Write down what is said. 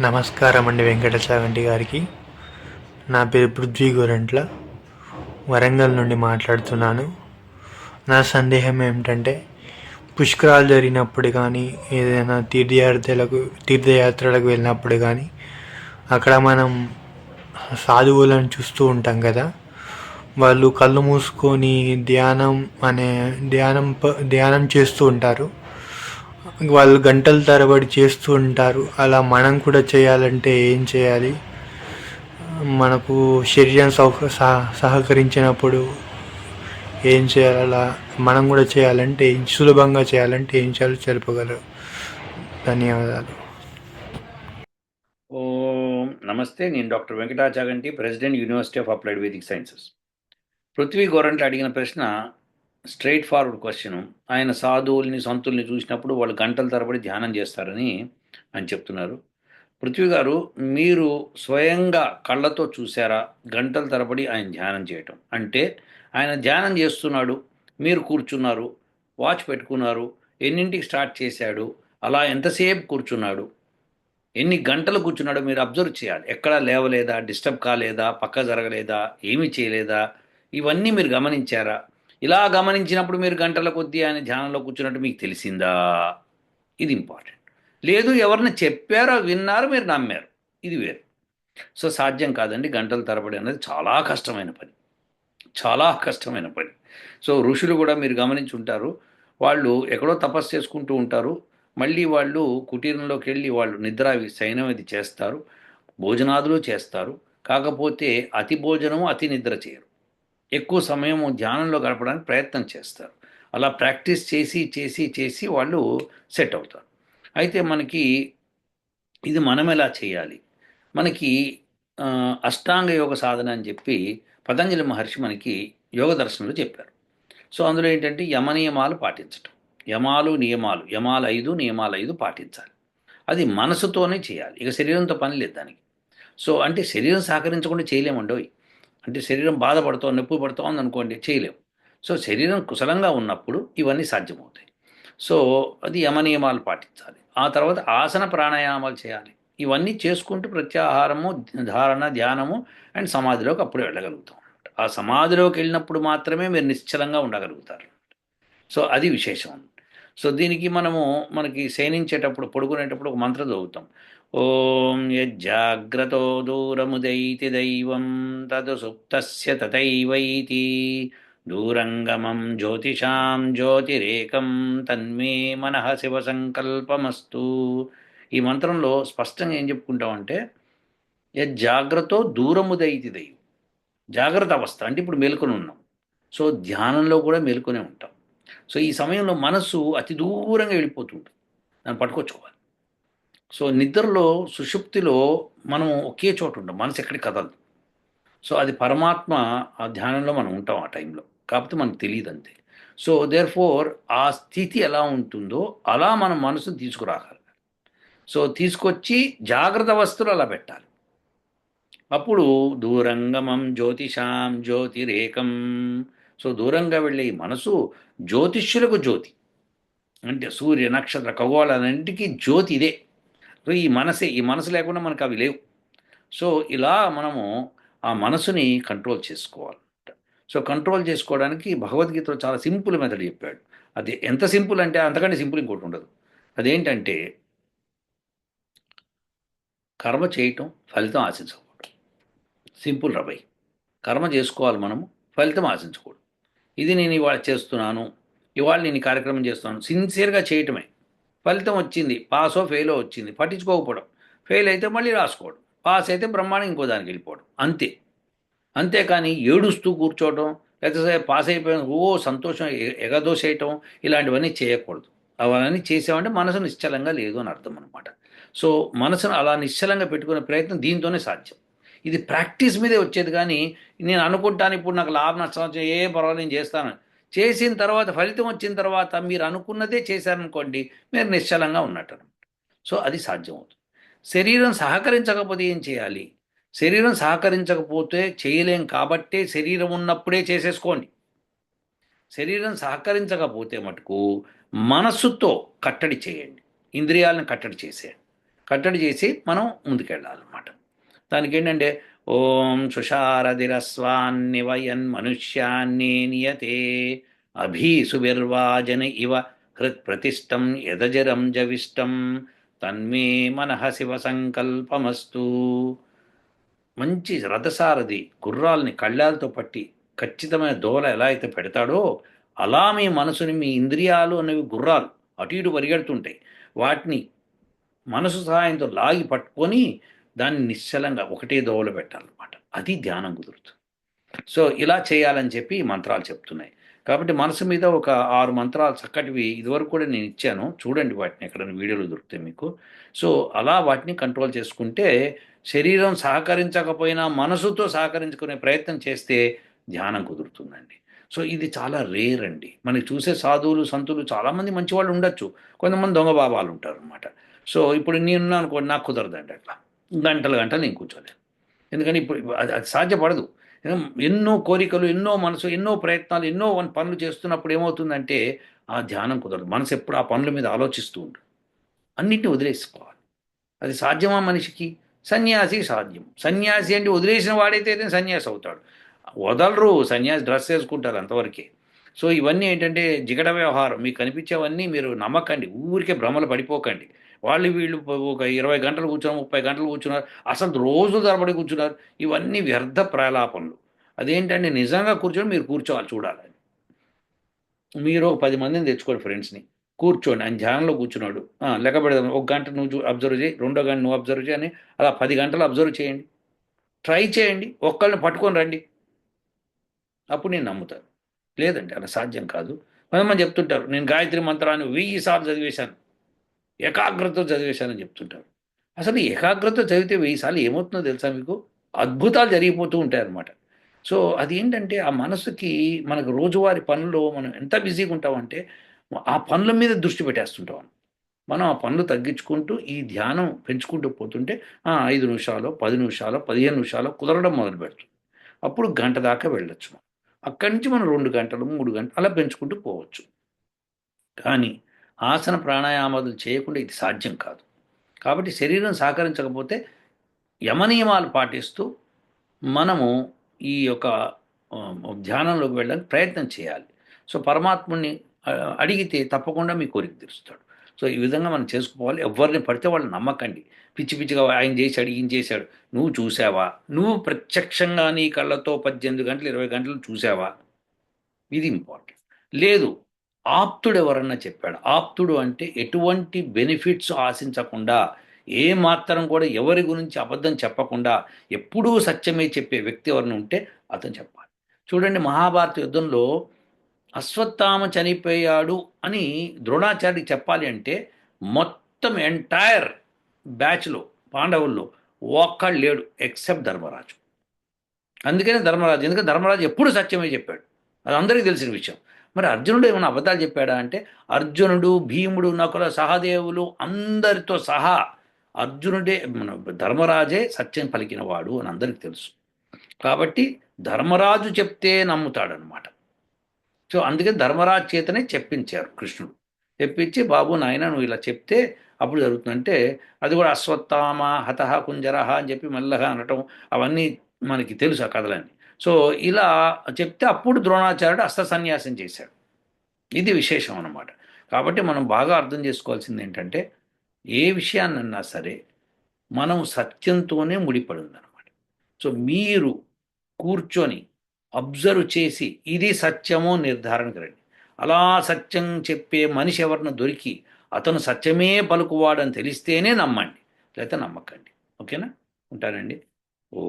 నమస్కారం అండి వెంకటచాగంటి గారికి. నా పేరు పృథ్వీ గోరంట్ల. వరంగల్ నుండి మాట్లాడుతున్నాను. నా సందేహం ఏమిటంటే పుష్కరాలు జరిగినప్పుడు కానీ ఏదైనా తీర్థయాత్రలకు తీర్థయాత్రలకు వెళ్ళినప్పుడు కానీ అక్కడ మనం సాధువులను చూస్తూ ఉంటాం కదా. వాళ్ళు కళ్ళు మూసుకొని ధ్యానం అనే ధ్యానం ప- ధ్యానం చేస్తూ ఉంటారు. వాళ్ళు గంటల తరబడి చేస్తూ ఉంటారు. అలా మనం కూడా చేయాలంటే ఏం చేయాలి? మనకు శరీరం సౌక సహ- సహకరించినప్పుడు ఏం చేయాలి? అలా మనం కూడా చేయాలంటే సులభంగా చేయాలంటే ఏం చేయాలో తెలుపగలరు. ధన్యవాదాలు. నమస్తే నేను doctor Venkata Chaganti president university of applied Vedic sciences. Prithvi Gorantla అడిగిన ప్రశ్న స్ట్రైట్ ఫార్వర్డ్ క్వశ్చన్ ఆయన సాధువుల్ని సంతుల్ని చూసినప్పుడు వాళ్ళు గంటల తరబడి ధ్యానం చేస్తారని అని చెప్తున్నారు. పృథ్వీ గారు మీరు స్వయంగా కళ్ళతో చూసారా గంటల తరబడి ఆయన ధ్యానం చేయటం. అంటే ఆయన ధ్యానం చేస్తున్నాడు మీరు కూర్చున్నారు వాచ్ పెట్టుకున్నారు ఎన్నింటికి స్టార్ట్ చేశాడు అలా ఎంతసేపు కూర్చున్నాడు? ఎన్ని గంటలు కూర్చున్నాడో మీరు అబ్జర్వ్ చేయాలి. ఎక్కడా లేవలేదా? డిస్టర్బ్ కాలేదా? పక్క జరగలేదా? ఏమీ చేయలేదా? ఇవన్నీ మీరు గమనించారా? ఇలా గమనించినప్పుడు మీరు గంటల కొద్దీ ఆయన ధ్యానంలో కూర్చున్నట్టు మీకు తెలిసిందా? ఇది ఇంపార్టెంట్. లేదు ఎవరిని చెప్పారో విన్నారో మీరు నమ్మారు. ఇది వేరు. సో సాధ్యం కాదండి. గంటల తరబడి అనేది చాలా కష్టమైన పని. చాలా కష్టమైన పని. సో ఋషులు కూడా మీరు గమనించి ఉంటారు. వాళ్ళు ఎక్కడో తపస్సు చేసుకుంటూ ఉంటారు. మళ్ళీ వాళ్ళు కుటీరంలోకి వెళ్ళి వాళ్ళు నిద్ర సైన్యం ఇది చేస్తారు. భోజనాదులు చేస్తారు. కాకపోతే అతి భోజనము అతి నిద్ర చేయరు. ఎక్కువ సమయం ధ్యానంలో గడపడానికి ప్రయత్నం చేస్తారు. అలా ప్రాక్టీస్ చేసి చేసి చేసి వాళ్ళు సెట్ అవుతారు. అయితే మనకి ఇది మనం ఎలా చేయాలి? మనకి అష్టాంగ యోగ సాధన అని చెప్పి పతంజలి మహర్షి మనకి యోగ దర్శనంలో చెప్పారు. సో అందులో ఏంటంటే యమ నియమాలు పాటించటం. యమాలు నియమాలు యమాలు ఐదు నియమాలు ఐదు పాటించాలి. అది మనసుతోనే చేయాలి. ఇక శరీరంతో పని లేదు దానికి. సో అంటే శరీరం సహకరించకుండా చేయలేమండోయ్. అంటే శరీరం బాధపడుతూ నొప్పి పడుతోంది అనుకోండి చేయలేము. సో శరీరం కుశలంగా ఉన్నప్పుడు ఇవన్నీ సాధ్యమవుతాయి. సో అది యమనియమాలు పాటించాలి. ఆ తర్వాత ఆసన ప్రాణాయామాలు చేయాలి. ఇవన్నీ చేసుకుంటూ ప్రత్యాహారము ధారణ ధ్యానము అండ్ సమాధిలోకి అప్పుడు వెళ్ళగలుగుతాం ఆ సమాధిలోకి వెళ్ళినప్పుడు మాత్రమే మీరు నిశ్చలంగా ఉండగలుగుతారు సో అది విశేషం సో దీనికి మనము మనకి శయనించేటప్పుడు పడుకునేటప్పుడు ఒక మంత్రం చదువుతాం. ఓం యజ్జాగ్రతో దూరముదైతి దైవం తదు సుప్తస్య తథైవైతి దూరంగమం జ్యోతిషాం జ్యోతిరేకం తన్మే మనః శివ సంకల్పమస్తు ఈ మంత్రంలో స్పష్టంగా ఏం చెప్పుకుంటామంటే యజ్జాగ్రతో దూరముదైతి దైవం. జాగ్రత్త అవస్థ అంటే ఇప్పుడు మేలుకొని ఉన్నాం. సో ధ్యానంలో కూడా మేలుకొనే ఉంటాం. సో ఈ సమయంలో మనసు అతి దూరంగా వెళ్ళిపోతుంది దాన్ని పట్టుకొచ్చుకోవాలి. సో నిద్రలో సుషుప్తిలో మనం ఒకే చోట ఉంటాం మనసు ఎక్కడికి కదలదు. సో అది పరమాత్మ ఆ ధ్యానంలో మనం ఉంటాం ఆ టైంలో. కాకపోతే మనకు తెలియదు అంతే. సో దేర్ ఫోర్ ఆ స్థితి ఎలా ఉంటుందో అలా మనం మనసును తీసుకురాగలగాలి. సో తీసుకొచ్చి జాగ్రత్త వస్తువులు అలా పెట్టాలి. అప్పుడు దూరంగమం జ్యోతిషాం జ్యోతిరేకం. సో దూరంగా వెళ్ళే ఈ మనసు జ్యోతిష్యులకు జ్యోతి. అంటే సూర్య నక్షత్ర ఖగోళాలన్నింటికీ జ్యోతి ఇదే. ఈ మనసే ఈ మనసు లేకుండా మనకు అవి లేవు. సో ఇలా మనము ఆ మనసుని కంట్రోల్ చేసుకోవాలి. సో కంట్రోల్ చేసుకోవడానికి భగవద్గీతలో చాలా సింపుల్ మెథడ్ చెప్పాడు. అది ఎంత సింపుల్ అంటే అంతకంటే సింపుల్ ఇంకోటి ఉండదు. అదేంటంటే కర్మ చేయటం ఫలితం ఆశించకూడదు. సింపుల్ రబై కర్మ చేసుకోవాలి మనము ఫలితం ఆశించకూడదు. ఇది నేను ఇవాళ చేస్తున్నాను ఇవాళ నేను ఈ కార్యక్రమం చేస్తున్నాను సిన్సియర్గా చేయటమే. ఫలితం వచ్చింది పాసో ఫెయిలో వచ్చింది పట్టించుకోకపోవడం. ఫెయిల్ అయితే మళ్ళీ రాసుకోవడం పాస్ అయితే బ్రహ్మాండం ఇంకో దానికి వెళ్ళిపోవడం. అంతే. అంతేకాని ఏడుస్తూ కూర్చోవడం లేకపోతే పాస్ అయిపోయిన ఓ సంతోషం ఎ- ఎగదోసేయటం ఇలాంటివన్నీ చేయకూడదు. అవన్నీ చేసామంటే మనసు నిశ్చలంగా లేదు అని అర్థం అనమాట సో మనసును అలా నిశ్చలంగా పెట్టుకునే ప్రయత్నం దీంతోనే సాధ్యం. ఇది ప్రాక్టీస్ మీదే వచ్చేది కానీ నేను అనుకుంటాను ఇప్పుడు నాకు లాభ నష్టం ఏ పర్వాలేదు నేను చేస్తాను. చేసిన తర్వాత ఫలితం వచ్చిన తర్వాత మీరు అనుకున్నదే చేశారనుకోండి మీరు నిశ్చలంగా ఉన్నట్టు. అనమాట సో అది సాధ్యమవుతుంది. శరీరం సహకరించకపోతే ఏం చేయాలి? శరీరం సహకరించకపోతే చేయలేం కాబట్టే శరీరం ఉన్నప్పుడే చేసేసుకోండి. శరీరం సహకరించకపోతే మటుకు మనస్సుతో కట్టడి చేయండి. ఇంద్రియాలను కట్టడి చేసేయండి. కట్టడి చేసి మనం ముందుకెళ్ళాలన్నమాట. దానికి ఏంటంటే ఓం సుషారదిరస్వాన్నివయన్ మనుష్యాన్ని నియతే అభీసువిర్వాజన ఇవ హృత్ప్రతిష్టం యదజరం జవిష్టం. తన్మే మనః శివ సంకల్పమస్తు మంచి రథసారథి గుర్రాల్ని కళ్ళాలతో పట్టి ఖచ్చితమైన దోల ఎలా అయితే పెడతాడో అలా మీ మనసుని మీ ఇంద్రియాలు అనేవి గుర్రాలు అటు ఇటు పరిగెడుతుంటాయి. వాటిని మనసు సహాయంతో లాగి పట్టుకొని దాన్ని నిశ్చలంగా ఒకటే దోవలు పెట్టాలన్నమాట. అది ధ్యానం కుదురుతుంది. సో ఇలా చేయాలని చెప్పి మంత్రాలు చెప్తున్నాయి. కాబట్టి మనసు మీద ఒక ఆరు మంత్రాలు చక్కటివి ఇదివరకు కూడా నేను ఇచ్చాను. చూడండి వాటిని ఎక్కడైనా వీడియోలు దొరుకుతాయి మీకు. సో అలా వాటిని కంట్రోల్ చేసుకుంటే శరీరం సహకరించకపోయినా మనసుతో సహకరించుకునే ప్రయత్నం చేస్తే ధ్యానం కుదురుతుందండి. సో ఇది చాలా రేర్ అండి. మనకి చూసే సాధువులు సంతులు చాలామంది మంచి వాళ్ళు ఉండొచ్చు. కొంతమంది దొంగ బాబాలు ఉంటారు అనమాట సో ఇప్పుడు నేను అనుకోండి నాకు కుదరదండి అట్లా. గంటలు గంటలు నేను కూర్చోలేను ఎందుకని ఇప్పుడు అది అది సాధ్యపడదు. ఎన్నో కోరికలు ఎన్నో మనసు ఎన్నో ప్రయత్నాలు ఎన్నో పనులు చేస్తున్నప్పుడు ఏమవుతుందంటే ఆ ధ్యానం కుదరదు. మనసు ఎప్పుడు ఆ పనుల మీద ఆలోచిస్తూ ఉంటుంది అన్నిటిని వదిలేసుకోవాలి. అది సాధ్యమా మనిషికి? సన్యాసి సాధ్యం. సన్యాసి అంటే వదిలేసిన వాడైతే సన్యాసి అవుతాడు. వదలరు. సన్యాసి డ్రెస్ వేసుకుంటారు అంతవరకే. సో ఇవన్నీ ఏంటంటే జిగట వ్యవహారం. మీకు కనిపించేవన్నీ మీరు నమ్మకండి. ఊరికే భ్రమలు పడిపోకండి. వాళ్ళు వీళ్ళు ఒక ఇరవై గంటలు కూర్చున్నారు ముప్పై గంటలు కూర్చున్నారు అసలు రోజులు తరబడి కూర్చున్నారు. ఇవన్నీ వ్యర్థ ప్రలాపనలు. అదేంటంటే నిజంగా కూర్చొని మీరు కూర్చోవాలి చూడాలని. మీరు ఒక పది మందిని తెచ్చుకోండి ఫ్రెండ్స్ని. కూర్చోండి. ఆయన ధ్యానంలో కూర్చున్నాడు. లెక్క పెడదాం. ఒక గంట నువ్వు అబ్జర్వ్ చేయి. రెండో గంట నువ్వు అబ్జర్వ్ చేయని అలా పది గంటలు అబ్జర్వ్ చేయండి. ట్రై చేయండి. ఒక్కళ్ళని పట్టుకొని రండి. అప్పుడు నేను నమ్ముతాను. లేదండి అలా సాధ్యం కాదు. కొంతమంది చెప్తుంటారు నేను గాయత్రి మంత్రాన్ని వెయ్యి సార్లు చదివేశాను. ఏకాగ్రతతో చదివేశానని చెప్తుంటారు అసలు ఏకాగ్రత చదివితే వెయ్యిసార్లు ఏమవుతుందో తెలుసా మీకు? అద్భుతాలు జరిగిపోతూ ఉంటాయన్నమాట. సో అది ఏంటంటే ఆ మనసుకి మనకు రోజువారి పనుల్లో మనం ఎంత బిజీగా ఉంటామంటే ఆ పనుల మీద దృష్టి పెట్టేస్తుంటాం మనం ఆ పనులు తగ్గించుకుంటూ ఈ ధ్యానం పెంచుకుంటూ పోతుంటే ఆ, ఐదు నిమిషాలు పది నిమిషాలు పదిహేను నిమిషాలు కుదరడం మొదలు పెడుతుంది. అప్పుడు గంట దాకా వెళ్ళొచ్చు మనం. అక్కడి నుంచి మనం రెండు గంటలు మూడు గంటలు అలా పెంచుకుంటూ పోవచ్చు. కానీ ఆసన ప్రాణాయామాలు చేయకుండా ఇది సాధ్యం కాదు. కాబట్టి శరీరం సహకరించకపోతే యమనియమాలు పాటిస్తూ మనము ఈ యొక్క ధ్యానంలోకి వెళ్ళడానికి ప్రయత్నం చేయాలి. సో పరమాత్ముని అడిగితే తప్పకుండా మీ కోరిక తీరుస్తాడు. సో ఈ విధంగా మనం చేసుకోవాలి. ఎవరిని పడితే వాళ్ళు నమ్మకండి. పిచ్చి పిచ్చిగా ఆయన చేశాడు ఈయన చేశాడు. నువ్వు చూసావా నువ్వు ప్రత్యక్షంగా నీ కళ్ళతో పద్దెనిమిది గంటలు ఇరవై గంటలు చూసావా ఇది ఇంపార్టెంట్. లేదు ఆప్తుడు ఎవరన్నా చెప్పాడు. ఆప్తుడు అంటే ఎటువంటి బెనిఫిట్స్ ఆశించకుండా ఏ మాత్రం కూడా ఎవరి గురించి అబద్ధం చెప్పకుండా ఎప్పుడూ సత్యమే చెప్పే వ్యక్తి ఎవరిని ఉంటే అతను చెప్పాలి. చూడండి మహాభారత యుద్ధంలో అశ్వత్థామ చనిపోయాడు అని ద్రోణాచార్యుడికి చెప్పాలి అంటే మొత్తం ఎంటైర్ బ్యాచ్లో పాండవుల్లో ఒక్కడు లేడు ఎక్సెప్ట్ ధర్మరాజు. అందుకనే ధర్మరాజు ఎందుకంటే ధర్మరాజు ఎప్పుడు సత్యమే చెప్పాడు. అది అందరికీ తెలిసిన విషయం. మరి అర్జునుడు ఏమైనా అబద్ధాలు చెప్పాడా అంటే అర్జునుడు భీముడు నకుల సహదేవులు అందరితో సహా అర్జునుడే మన ధర్మరాజే సత్యం పలికినవాడు అని అందరికీ తెలుసు. కాబట్టి ధర్మరాజు చెప్తే నమ్ముతాడనమాట సో అందుకే ధర్మరాజు చేతనే చెప్పించారు కృష్ణుడు. చెప్పించి బాబు నాయన నువ్వు ఇలా చెప్తే అప్పుడు జరుగుతుందంటే అది కూడా అశ్వత్థామ హతహ కుంజరహ అని చెప్పి మెల్లగా అనటం అవన్నీ మనకి తెలుసు ఆ కథలన్నీ. సో ఇలా చెప్తే అప్పుడు ద్రోణాచార్యుడు అస్త సన్యాసం చేశాడు. ఇది విశేషం అన్నమాట. కాబట్టి మనం బాగా అర్థం చేసుకోవాల్సింది ఏంటంటే ఏ విషయాన్నన్నా సరే మనం సత్యంతోనే ముడిపడి ఉందన్నమాట సో మీరు కూర్చొని అబ్జర్వ్ చేసి ఇది సత్యమో నిర్ధారణకు రండి. అలా సత్యం చెప్పే మనిషి ఎవరిని దొరికి అతను సత్యమే పలుకువాడని తెలిస్తేనే నమ్మండి. లేకపోతే నమ్మకండి. ఓకేనా? ఉంటానండి. ఓ